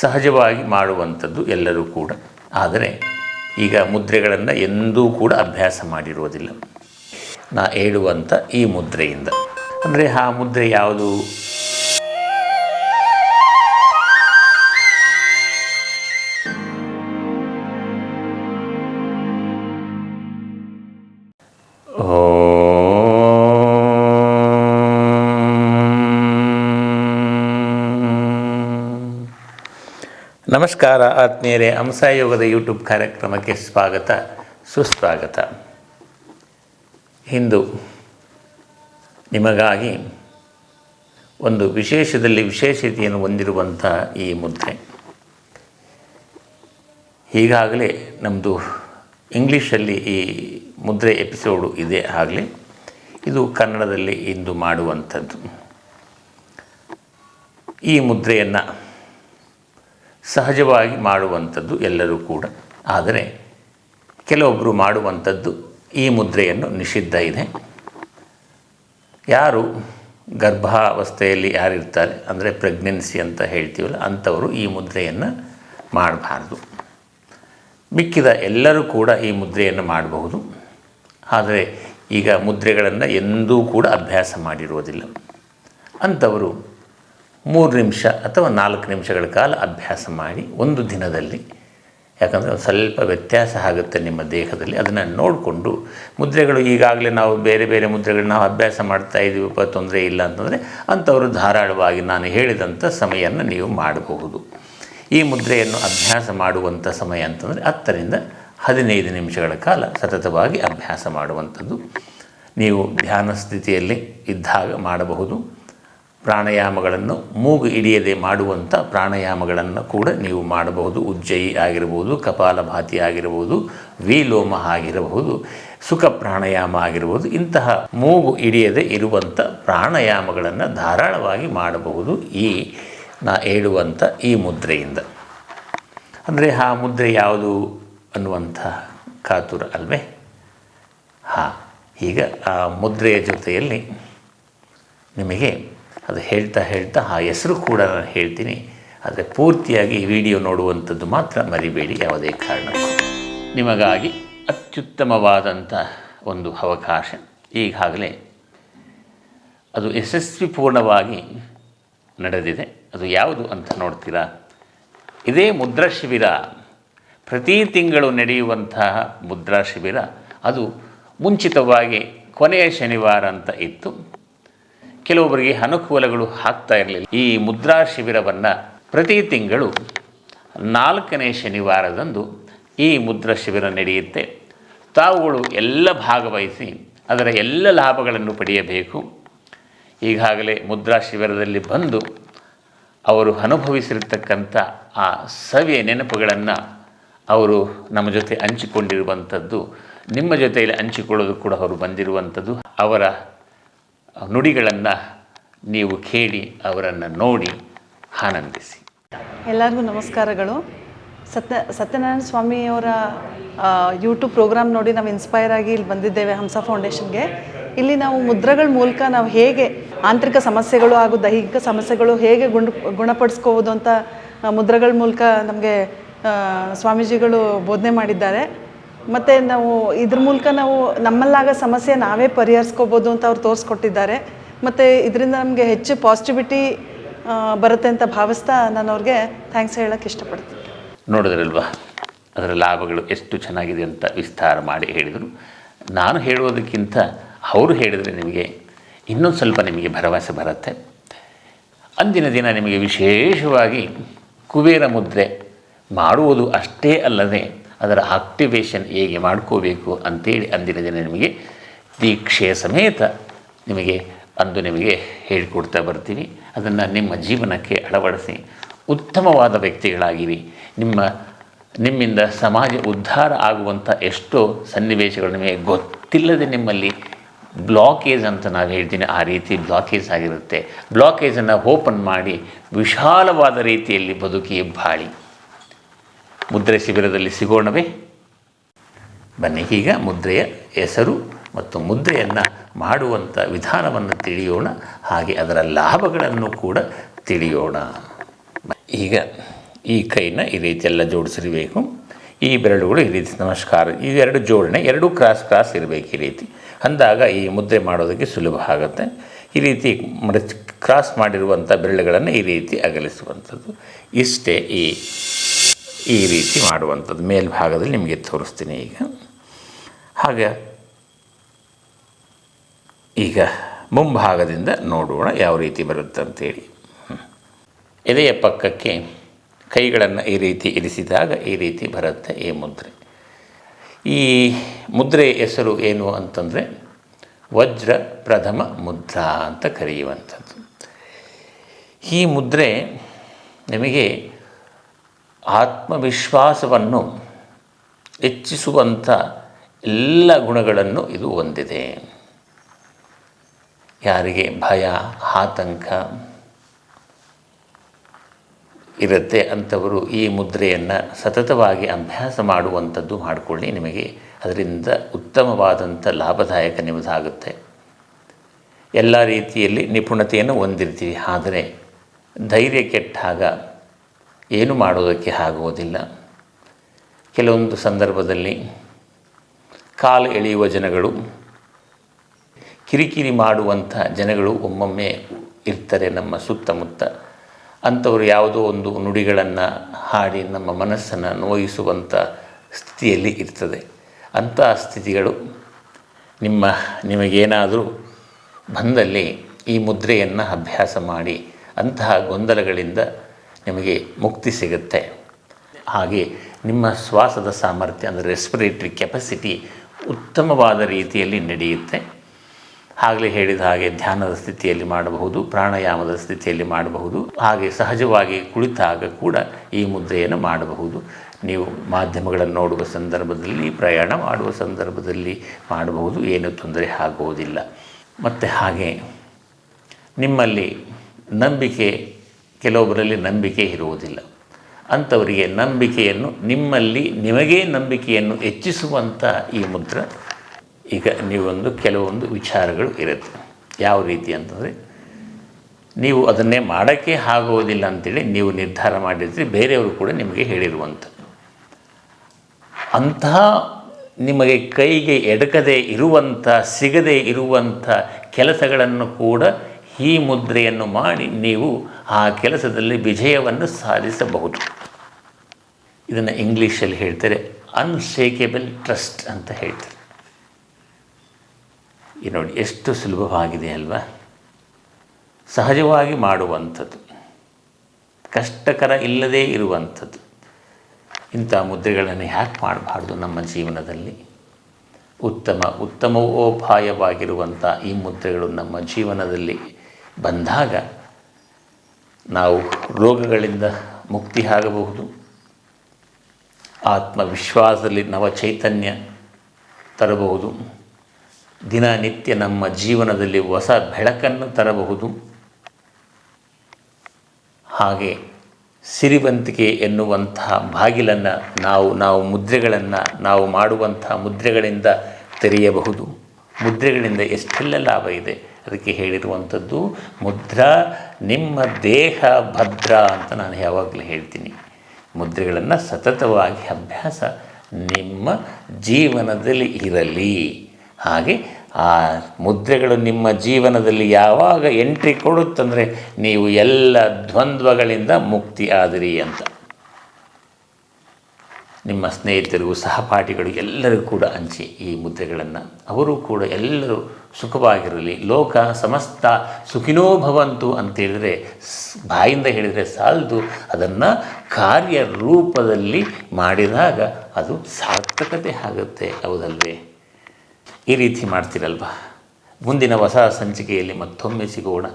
ಸಹಜವಾಗಿ ಮಾಡುವಂಥದ್ದು ಎಲ್ಲರೂ ಕೂಡ. ಆದರೆ ಈಗ ಮುದ್ರೆಗಳನ್ನು ಎಂದೂ ಕೂಡ ಅಭ್ಯಾಸ ಮಾಡಿರುವುದಿಲ್ಲ ನಾ ಹೇಳುವಂಥ ಈ ಮುದ್ರೆಯಿಂದ. ಅಂದರೆ ಆ ಮುದ್ರೆ ಯಾವುದು? ನಮಸ್ಕಾರ ಆತ್ಮೀಯರೇ ಹಂಸಾಯೋಗದ ಯೂಟ್ಯೂಬ್ ಕಾರ್ಯಕ್ರಮಕ್ಕೆ ಸ್ವಾಗತ, ಸುಸ್ವಾಗತ. ಇಂದು ನಿಮಗಾಗಿ ಒಂದು ವಿಶೇಷದಲ್ಲಿ ವಿಶೇಷತೆಯನ್ನು ಹೊಂದಿರುವಂಥ ಈ ಮುದ್ರೆ. ಈಗಾಗಲೇ ನಮ್ಮದು ಇಂಗ್ಲೀಷಲ್ಲಿ ಈ ಮುದ್ರೆ ಎಪಿಸೋಡು ಇದೆ ಆಗಲೇ, ಇದು ಕನ್ನಡದಲ್ಲಿ ಇಂದು ಮಾಡುವಂಥದ್ದು. ಈ ಮುದ್ರೆಯನ್ನು ಸಹಜವಾಗಿ ಮಾಡುವಂಥದ್ದು ಎಲ್ಲರೂ ಕೂಡ. ಆದರೆ ಕೆಲವೊಬ್ಬರು ಮಾಡುವಂಥದ್ದು ಈ ಮುದ್ರೆಯನ್ನು ನಿಷಿದ್ಧ ಇದೆ. ಯಾರು ಗರ್ಭಾವಸ್ಥೆಯಲ್ಲಿ ಯಾರಿರ್ತಾರೆ, ಅಂದರೆ ಪ್ರೆಗ್ನೆನ್ಸಿ ಅಂತ ಹೇಳ್ತೀವಲ್ಲ, ಅಂಥವರು ಈ ಮುದ್ರೆಯನ್ನು ಮಾಡಬಾರ್ದು. ಮಿಕ್ಕಿದ ಎಲ್ಲರೂ ಕೂಡ ಈ ಮುದ್ರೆಯನ್ನು ಮಾಡಬಹುದು. ಆದರೆ ಈಗ ಮುದ್ರೆಗಳನ್ನು ಎಂದೂ ಕೂಡ ಅಭ್ಯಾಸ ಮಾಡಿರುವುದಿಲ್ಲ. ಅಂಥವರು ಮೂರು ನಿಮಿಷ ಅಥವಾ ನಾಲ್ಕು ನಿಮಿಷಗಳ ಕಾಲ ಅಭ್ಯಾಸ ಮಾಡಿ ಒಂದು ದಿನದಲ್ಲಿ, ಯಾಕಂದರೆ ಸ್ವಲ್ಪ ವ್ಯತ್ಯಾಸ ಆಗುತ್ತೆ ನಿಮ್ಮ ದೇಹದಲ್ಲಿ, ಅದನ್ನು ನೋಡಿಕೊಂಡು ಮುದ್ರೆಗಳು ಈಗಾಗಲೇ ನಾವು ಬೇರೆ ಬೇರೆ ಮುದ್ರೆಗಳು ನಾವು ಅಭ್ಯಾಸ ಮಾಡ್ತಾ ಇದ್ದೀವಪ್ಪ ತೊಂದರೆ ಇಲ್ಲ ಅಂತಂದರೆ ಅಂಥವರು ಧಾರಾಳವಾಗಿ ನಾನು ಹೇಳಿದಂಥ ಸಮಯವನ್ನು ನೀವು ಮಾಡಬಹುದು. ಈ ಮುದ್ರೆಯನ್ನು ಅಭ್ಯಾಸ ಮಾಡುವಂಥ ಸಮಯ ಅಂತಂದರೆ ಹತ್ತರಿಂದ ಹದಿನೈದು ನಿಮಿಷಗಳ ಕಾಲ ಸತತವಾಗಿ ಅಭ್ಯಾಸ ಮಾಡುವಂಥದ್ದು. ನೀವು ಧ್ಯಾನ ಸ್ಥಿತಿಯಲ್ಲಿ ಇದ್ದಾಗ ಮಾಡಬಹುದು. ಪ್ರಾಣಾಯಾಮಗಳನ್ನು ಮೂಗು ಹಿಡಿಯದೆ ಮಾಡುವಂಥ ಪ್ರಾಣಾಯಾಮಗಳನ್ನು ಕೂಡ ನೀವು ಮಾಡಬಹುದು. ಉಜ್ಜಯಿ ಆಗಿರಬಹುದು ಕಪಾಲಭಾತಿ ಆಗಿರಬಹುದು ವಿಲೋಮ ಆಗಿರಬಹುದು, ಸುಖ ಪ್ರಾಣಾಯಾಮ ಆಗಿರಬಹುದು ಇಂತಹ ಮೂಗು ಹಿಡಿಯದೆ ಇರುವಂಥ ಪ್ರಾಣಾಯಾಮಗಳನ್ನು ಧಾರಾಳವಾಗಿ ಮಾಡಬಹುದು ಈ ನಾ ಹೇಳುವಂಥ ಈ ಮುದ್ರೆಯಿಂದ. ಅಂದರೆ ಆ ಮುದ್ರೆ ಯಾವುದು ಅನ್ನುವಂಥ ಕಾತುರ ಅಲ್ವೇ? ಹಾಂ, ಈಗ ಆ ಮುದ್ರೆಯ ಜೊತೆಯಲ್ಲಿ ನಿಮಗೆ ಅದು ಹೇಳ್ತಾ ಹೇಳ್ತಾ ಆ ಹೆಸರು ಕೂಡ ನಾನು ಹೇಳ್ತೀನಿ. ಆದರೆ ಪೂರ್ತಿಯಾಗಿ ವಿಡಿಯೋ ನೋಡುವಂಥದ್ದು ಮಾತ್ರ ಮರಿಬೇಡಿ, ಯಾವುದೇ ಕಾರಣಕ್ಕೂ ನಿಮಗಾಗಿ ಅತ್ಯುತ್ತಮವಾದಂಥ ಒಂದು ಅವಕಾಶ. ಈಗಾಗಲೇ ಅದು ಯಶಸ್ವಿ ಪೂರ್ಣವಾಗಿ ನಡೆದಿದೆ. ಅದು ಯಾವುದು ಅಂತ ನೋಡ್ತೀರಾ? ಇದೇ ಮುದ್ರಾ ಶಿಬಿರ. ಪ್ರತಿ ತಿಂಗಳು ನಡೆಯುವಂತಹ ಮುದ್ರಾ ಶಿಬಿರ. ಅದು ಮುಂಚಿತವಾಗಿ ಕೊನೆಯ ಶನಿವಾರ ಅಂತ ಇತ್ತು. ಕೆಲವೊಬ್ಬರಿಗೆ ಅನುಕೂಲಗಳು ಆಗ್ತಾ ಇರಲಿಲ್ಲ. ಈ ಮುದ್ರಾ ಶಿಬಿರವನ್ನು ಪ್ರತಿ ತಿಂಗಳು ನಾಲ್ಕನೇ ಶನಿವಾರದಂದು ಈ ಮುದ್ರಾ ಶಿಬಿರ ನಡೆಯುತ್ತೆ. ತಾವುಗಳು ಎಲ್ಲ ಭಾಗವಹಿಸಿ ಅದರ ಎಲ್ಲ ಲಾಭಗಳನ್ನು ಪಡೆಯಬೇಕು. ಈಗಾಗಲೇ ಮುದ್ರಾ ಶಿಬಿರದಲ್ಲಿ ಬಂದು ಅವರು ಅನುಭವಿಸಿರ್ತಕ್ಕಂಥ ಆ ಸವಿಯ ನೆನಪುಗಳನ್ನು ಅವರು ನಮ್ಮ ಜೊತೆ ಹಂಚಿಕೊಂಡಿರುವಂಥದ್ದು, ನಿಮ್ಮ ಜೊತೆಯಲ್ಲಿ ಹಂಚಿಕೊಳ್ಳೋದು ಕೂಡ ಅವರು ಬಂದಿರುವಂಥದ್ದು. ಅವರ ನುಡಿಗಳನ್ನು ನೀವು ಕೇಳಿ ಅವರನ್ನು ನೋಡಿ ಆನಂದಿಸಿ. ಎಲ್ಲರಿಗೂ ನಮಸ್ಕಾರಗಳು. ಸತ್ಯ, ಸತ್ಯನಾರಾಯಣ ಸ್ವಾಮಿಯವರ ಯೂಟ್ಯೂಬ್ ಪ್ರೋಗ್ರಾಮ್ ನೋಡಿ ನಾವು ಇನ್ಸ್ಪೈರ್ ಆಗಿ ಇಲ್ಲಿ ಬಂದಿದ್ದೇವೆ ಹಂಸ ಫೌಂಡೇಶನ್ಗೆ ಇಲ್ಲಿ ನಾವು ಮುದ್ರಗಳ ಮೂಲಕ ನಾವು ಹೇಗೆ ಆಂತರಿಕ ಸಮಸ್ಯೆಗಳು ಹಾಗೂ ದೈಹಿಕ ಸಮಸ್ಯೆಗಳು ಹೇಗೆ ಗುಣ ಗುಣಪಡಿಸ್ಕೋಬೋದು ಅಂತ ಮುದ್ರಗಳ ಮೂಲಕ ನಮಗೆ ಸ್ವಾಮೀಜಿಗಳು ಬೋಧನೆ ಮಾಡಿದ್ದಾರೆ. ಮತ್ತು ನಾವು ಇದ್ರ ಮೂಲಕ ನಾವು ನಮ್ಮಲ್ಲಾಗ ಸಮಸ್ಯೆ ನಾವೇ ಪರಿಹರಿಸ್ಕೋಬೋದು ಅಂತ ಅವ್ರು ತೋರಿಸ್ಕೊಟ್ಟಿದ್ದಾರೆ. ಮತ್ತು ಇದರಿಂದ ನಮಗೆ ಹೆಚ್ಚು ಪಾಸಿಟಿವಿಟಿ ಬರುತ್ತೆ ಅಂತ ಭಾವಿಸ್ತಾ ನಾನು ಅವ್ರಿಗೆ ಥ್ಯಾಂಕ್ಸ್ ಹೇಳೋಕ್ಕೆ ಇಷ್ಟಪಡ್ತೀನಿ. ನೋಡಿದ್ರಲ್ವಾ? ಅದರ ಲಾಭಗಳು ಎಷ್ಟು ಚೆನ್ನಾಗಿದೆ ಅಂತ ವಿಸ್ತಾರ ಮಾಡಿ ಹೇಳಿದರು. ನಾನು ಹೇಳುವುದಕ್ಕಿಂತ ಅವರು ಹೇಳಿದರೆ ನಿಮಗೆ ಇನ್ನೊಂದು ಸ್ವಲ್ಪ ನಿಮಗೆ ಭರವಸೆ ಬರುತ್ತೆ. ಅಂದಿನ ದಿನ ನಿಮಗೆ ವಿಶೇಷವಾಗಿ ಕುಬೇರ ಮುದ್ರೆ ಮಾಡುವುದು ಅಷ್ಟೇ ಅಲ್ಲದೆ ಅದರ ಆಕ್ಟಿವೇಶನ್ ಹೇಗೆ ಮಾಡ್ಕೋಬೇಕು ಅಂತೇಳಿ ಅಂದಿನ ದಿನ ನಿಮಗೆ ದೀಕ್ಷೆಯ ಸಮೇತ ನಿಮಗೆ ಅಂದು ನಿಮಗೆ ಹೇಳಿಕೊಡ್ತಾ ಬರ್ತೀವಿ ಅದನ್ನು ನಿಮ್ಮ ಜೀವನಕ್ಕೆ ಅಳವಡಿಸಿ ಉತ್ತಮವಾದ ವ್ಯಕ್ತಿಗಳಾಗಿರಿ. ನಿಮ್ಮ, ನಿಮ್ಮಿಂದ ಸಮಾಜ ಉದ್ಧಾರ ಆಗುವಂಥ ಎಷ್ಟೋ ಸನ್ನಿವೇಶಗಳು ನಿಮಗೆ ಗೊತ್ತಿಲ್ಲದೆ ನಿಮ್ಮಲ್ಲಿ ಬ್ಲಾಕೇಜ್ ಅಂತ ನಾವು ಹೇಳ್ತೀನಿ. ಆ ರೀತಿ ಬ್ಲಾಕೇಜ್ ಆಗಿರುತ್ತೆ. ಬ್ಲಾಕೇಜನ್ನು ಓಪನ್ ಮಾಡಿ ವಿಶಾಲವಾದ ರೀತಿಯಲ್ಲಿ ಬದುಕಿ ಬಾಳಿ. ಮುದ್ರೆ ಶಿಬಿರದಲ್ಲಿ ಸಿಗೋಣವೇ? ಬನ್ನಿ, ಈಗ ಮುದ್ರೆಯ ಹೆಸರು ಮತ್ತು ಮುದ್ರೆಯನ್ನು ಮಾಡುವಂಥ ವಿಧಾನವನ್ನು ತಿಳಿಯೋಣ, ಹಾಗೆ ಅದರ ಲಾಭಗಳನ್ನು ಕೂಡ ತಿಳಿಯೋಣ. ಈಗ ಈ ಕೈನ ಈ ರೀತಿಯೆಲ್ಲ ಜೋಡಿಸಿರಬೇಕು. ಈ ಬೆರಳುಗಳು ಈ ರೀತಿ ನಮಸ್ಕಾರ ಇವೆರಡು ಜೋಡಣೆ, ಎರಡೂ ಕ್ರಾಸ್ ಕ್ರಾಸ್ ಇರಬೇಕು ಈ ರೀತಿ. ಅಂದಾಗ ಈ ಮುದ್ರೆ ಮಾಡೋದಕ್ಕೆ ಸುಲಭ ಆಗುತ್ತೆ. ಈ ರೀತಿ ಕ್ರಾಸ್ ಮಾಡಿರುವಂಥ ಬೆರಳುಗಳನ್ನು ಈ ರೀತಿ ಅಗಲಿಸುವಂಥದ್ದು. ಇಷ್ಟೇ ಈ ಈ ರೀತಿ ಮಾಡುವಂಥದ್ದು. ಮೇಲ್ಭಾಗದಲ್ಲಿ ನಿಮಗೆ ತೋರಿಸ್ತೀನಿ ಈಗ. ಹಾಗೆ ಈಗ ಮುಂಭಾಗದಿಂದ ನೋಡೋಣ ಯಾವ ರೀತಿ ಬರುತ್ತೆ ಅಂತೇಳಿ. ಎದೆಯ ಪಕ್ಕಕ್ಕೆ ಕೈಗಳನ್ನು ಈ ರೀತಿ ಇರಿಸಿದಾಗ ಈ ರೀತಿ ಬರುತ್ತೆ ಈ ಮುದ್ರೆ. ಈ ಮುದ್ರೆ ಹೆಸರು ಏನು ಅಂತಂದರೆ ವಜ್ರ ಪ್ರಥಮ ಮುದ್ರಾ ಅಂತ ಕರೆಯುವಂಥದ್ದು. ಈ ಮುದ್ರೆ ನಿಮಗೆ ಆತ್ಮವಿಶ್ವಾಸವನ್ನು ಹೆಚ್ಚಿಸುವಂಥ ಎಲ್ಲ ಗುಣಗಳನ್ನು ಇದು ಹೊಂದಿದೆ. ಯಾರಿಗೆ ಭಯ, ಆತಂಕ ಇರುತ್ತೆ ಅಂಥವರು ಈ ಮುದ್ರೆಯನ್ನು ಸತತವಾಗಿ ಅಭ್ಯಾಸ ಮಾಡುವಂಥದ್ದು ಮಾಡಿಕೊಳ್ಳಿ. ನಿಮಗೆ ಅದರಿಂದ ಉತ್ತಮವಾದಂಥ ಲಾಭದಾಯಕ ನಿಮ್ಮದಾಗುತ್ತೆ. ಎಲ್ಲ ರೀತಿಯಲ್ಲಿ ನಿಪುಣತೆಯನ್ನು ಹೊಂದಿರ್ತೀವಿ. ಆದರೆ ಧೈರ್ಯ ಕೆಟ್ಟಾಗ ಏನು ಮಾಡೋದಕ್ಕೆ ಆಗುವುದಿಲ್ಲ. ಕೆಲವೊಂದು ಸಂದರ್ಭದಲ್ಲಿ ಕಾಲು ಎಳೆಯುವ ಜನಗಳು, ಕಿರಿಕಿರಿ ಮಾಡುವಂಥ ಜನಗಳು ಒಮ್ಮೊಮ್ಮೆ ಇರ್ತಾರೆ ನಮ್ಮ ಸುತ್ತಮುತ್ತ. ಅಂಥವರು ಯಾವುದೋ ಒಂದು ನುಡಿಗಳನ್ನು ಹಾಡಿ ನಮ್ಮ ಮನಸ್ಸನ್ನು ನೋಯಿಸುವಂಥ ಸ್ಥಿತಿಯಲ್ಲಿ ಇರ್ತದೆ. ಅಂಥ ಸ್ಥಿತಿಗಳು ನಿಮ್ಮ, ನಿಮಗೇನಾದರೂ ಬಂದಲ್ಲಿ ಈ ಮುದ್ರೆಯನ್ನು ಅಭ್ಯಾಸ ಮಾಡಿ ಅಂತಹ ಗೊಂದಲಗಳಿಂದ ನಿಮಗೆ ಮುಕ್ತಿ ಸಿಗುತ್ತೆ. ಹಾಗೆ ನಿಮ್ಮ ಶ್ವಾಸದ ಸಾಮರ್ಥ್ಯ ಅಂದರೆ ರೆಸ್ಪಿರೇಟ್ರಿ ಕೆಪಾಸಿಟಿ ಉತ್ತಮವಾದ ರೀತಿಯಲ್ಲಿ ನಡೆಯುತ್ತೆ. ಆಗಲೇ ಹೇಳಿದ ಹಾಗೆ ಧ್ಯಾನದ ಸ್ಥಿತಿಯಲ್ಲಿ ಮಾಡಬಹುದು, ಪ್ರಾಣಾಯಾಮದ ಸ್ಥಿತಿಯಲ್ಲಿ ಮಾಡಬಹುದು, ಹಾಗೆ ಸಹಜವಾಗಿ ಕುಳಿತಾಗ ಕೂಡ ಈ ಮುದ್ರೆಯನ್ನು ಮಾಡಬಹುದು. ನೀವು ಮಾಧ್ಯಮಗಳನ್ನು ನೋಡುವ ಸಂದರ್ಭದಲ್ಲಿ, ಪ್ರಯಾಣ ಮಾಡುವ ಸಂದರ್ಭದಲ್ಲಿ ಮಾಡಬಹುದು, ಏನು ತೊಂದರೆ ಆಗುವುದಿಲ್ಲ. ಮತ್ತು ಹಾಗೆ ನಿಮ್ಮಲ್ಲಿ ನಂಬಿಕೆ ಕೆಲವೊಬ್ಬರಲ್ಲಿ ನಂಬಿಕೆ ಇರುವುದಿಲ್ಲ. ಅಂಥವರಿಗೆ ನಂಬಿಕೆಯನ್ನು, ನಿಮ್ಮಲ್ಲಿ ನಿಮಗೇ ನಂಬಿಕೆಯನ್ನು ಹೆಚ್ಚಿಸುವಂಥ ಈ ಮುದ್ರ, ಈಗ ನೀವೊಂದು ಕೆಲವೊಂದು ವಿಚಾರಗಳು ಇರುತ್ತೆ. ಯಾವ ರೀತಿ ಅಂತಂದರೆ, ನೀವು ಅದನ್ನೇ ಮಾಡೋಕ್ಕೆ ಆಗೋದಿಲ್ಲ ಅಂತೇಳಿ ನೀವು ನಿರ್ಧಾರ ಮಾಡಿದ್ರೆ ಬೇರೆಯವರು ಕೂಡ ನಿಮಗೆ ಹೇಳಿರುವಂಥ ಅಂತಹ ನಿಮಗೆ ಕೈಗೆ ಎಡಕದೆ ಇರುವಂಥ, ಸಿಗದೆ ಇರುವಂಥ ಕೆಲಸಗಳನ್ನು ಕೂಡ ಈ ಮುದ್ರೆಯನ್ನು ಮಾಡಿ ನೀವು ಆ ಕೆಲಸದಲ್ಲಿ ವಿಜಯವನ್ನು ಸಾಧಿಸಬಹುದು. ಇದನ್ನು ಇಂಗ್ಲೀಷಲ್ಲಿ ಹೇಳ್ತಾರೆ ಅನ್ಶೇಕೆಬಲ್ ಟ್ರಸ್ಟ್ ಅಂತ ಹೇಳ್ತಾರೆ. ಈ ನೋಡಿ, ಎಷ್ಟು ಸುಲಭವಾಗಿದೆ ಅಲ್ವಾ? ಸಹಜವಾಗಿ ಮಾಡುವಂಥದ್ದು, ಕಷ್ಟಕರ ಇಲ್ಲದೇ ಇರುವಂಥದ್ದು, ಇಂಥ ಮುದ್ರೆಗಳನ್ನು ಯಾಕೆ ಮಾಡಬಾರ್ದು ನಮ್ಮ ಜೀವನದಲ್ಲಿ? ಉತ್ತಮ, ಉತ್ತಮವೋಪಾಯವಾಗಿರುವಂಥ ಈ ಮುದ್ರೆಗಳು ನಮ್ಮ ಜೀವನದಲ್ಲಿ ಬಂದಾಗ ನಾವು ರೋಗಗಳಿಂದ ಮುಕ್ತಿ ಆಗಬಹುದು. ಆತ್ಮವಿಶ್ವಾಸದಲ್ಲಿ ನವ ಚೈತನ್ಯ ತರಬಹುದು. ದಿನನಿತ್ಯ ನಮ್ಮ ಜೀವನದಲ್ಲಿ ಹೊಸ ಬೆಳಕನ್ನು ತರಬಹುದು. ಹಾಗೆ ಸಿರಿವಂತಿಕೆ ಎನ್ನುವಂತಹ ಬಾಗಿಲನ್ನು ನಾವು ನಾವು ಮುದ್ರೆಗಳನ್ನು ನಾವು ಮಾಡುವಂತಹ ಮುದ್ರೆಗಳಿಂದ ತೆರೆಯಬಹುದು. ಮುದ್ರೆಗಳಿಂದ ಎಷ್ಟೆಲ್ಲ ಲಾಭ ಇದೆ. ಅದಕ್ಕೆ ಹೇಳಿರುವಂಥದ್ದು, ಮುದ್ರಾ ನಿಮ್ಮ ದೇಹ ಭದ್ರ ಅಂತ ನಾನು ಯಾವಾಗಲೂ ಹೇಳ್ತೀನಿ. ಮುದ್ರೆಗಳನ್ನು ಸತತವಾಗಿ ಅಭ್ಯಾಸ ನಿಮ್ಮ ಜೀವನದಲ್ಲಿ ಇರಲಿ. ಹಾಗೆ ಆ ಮುದ್ರೆಗಳು ನಿಮ್ಮ ಜೀವನದಲ್ಲಿ ಯಾವಾಗ ಎಂಟ್ರಿ ಕೊಡುತ್ತಂದರೆ ನೀವು ಎಲ್ಲ ದ್ವಂದ್ವಗಳಿಂದ ಮುಕ್ತಿ ಆದಿರಿ ಅಂತ. ನಿಮ್ಮ ಸ್ನೇಹಿತರಿಗೂ ಸಹಪಾಠಿಗಳು ಎಲ್ಲರಿಗೂ ಕೂಡ ಹಂಚಿ ಈ ಮುದ್ರೆಗಳನ್ನು. ಅವರು ಕೂಡ ಎಲ್ಲರೂ ಸುಖವಾಗಿರಲಿ. ಲೋಕ ಸಮಸ್ತ ಸುಖಿನೋ ಭವಂತು ಅಂತೇಳಿದರೆ ಬಾಯಿಂದ ಹೇಳಿದರೆ ಸಾಲದು. ಅದನ್ನು ಕಾರ್ಯರೂಪದಲ್ಲಿ ಮಾಡಿದಾಗ ಅದು ಸಾರ್ಥಕತೆ ಆಗುತ್ತೆ. ಹೌದಲ್ವೇ? ಈ ರೀತಿ ಮಾಡ್ತೀರಲ್ವ? ಮುಂದಿನ ಹೊಸ ಸಂಚಿಕೆಯಲ್ಲಿ ಮತ್ತೊಮ್ಮೆ ಸಿಗೋಣ.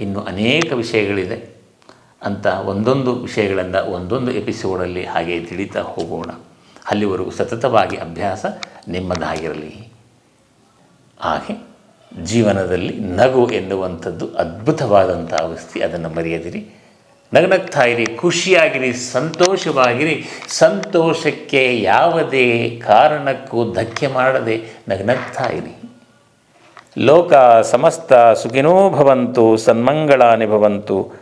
ಇನ್ನು ಅನೇಕ ವಿಷಯಗಳಿದೆ. ಅಂತ ಒಂದೊಂದು ವಿಷಯಗಳನ್ನು ಒಂದೊಂದು ಎಪಿಸೋಡಲ್ಲಿ ಹಾಗೆ ತಿಳಿತಾ ಹೋಗೋಣ. ಅಲ್ಲಿವರೆಗೂ ಸತತವಾಗಿ ಅಭ್ಯಾಸ ನಿಮ್ಮದಾಗಿರಲಿ. ಹಾಗೆ ಜೀವನದಲ್ಲಿ ನಗು ಎನ್ನುವಂಥದ್ದು ಅದ್ಭುತವಾದಂಥ ಅವಸ್ಥೆ, ಅದನ್ನು ಮರೆಯದಿರಿ. ನಗನಗ್ತಾ ಇರಿ ಖುಷಿಯಾಗಿರಿ, ಸಂತೋಷವಾಗಿರಿ. ಸಂತೋಷಕ್ಕೆ ಯಾವುದೇ ಕಾರಣಕ್ಕೂ ಧಕ್ಕೆ ಮಾಡದೆ ನಗನಗ್ತಾ ಇರಿ ಲೋಕ ಸಮಸ್ತ ಸುಖಿನೋ ಭವಂತು, ಸನ್ಮಂಗಳಾನಿ ಭವಂತು.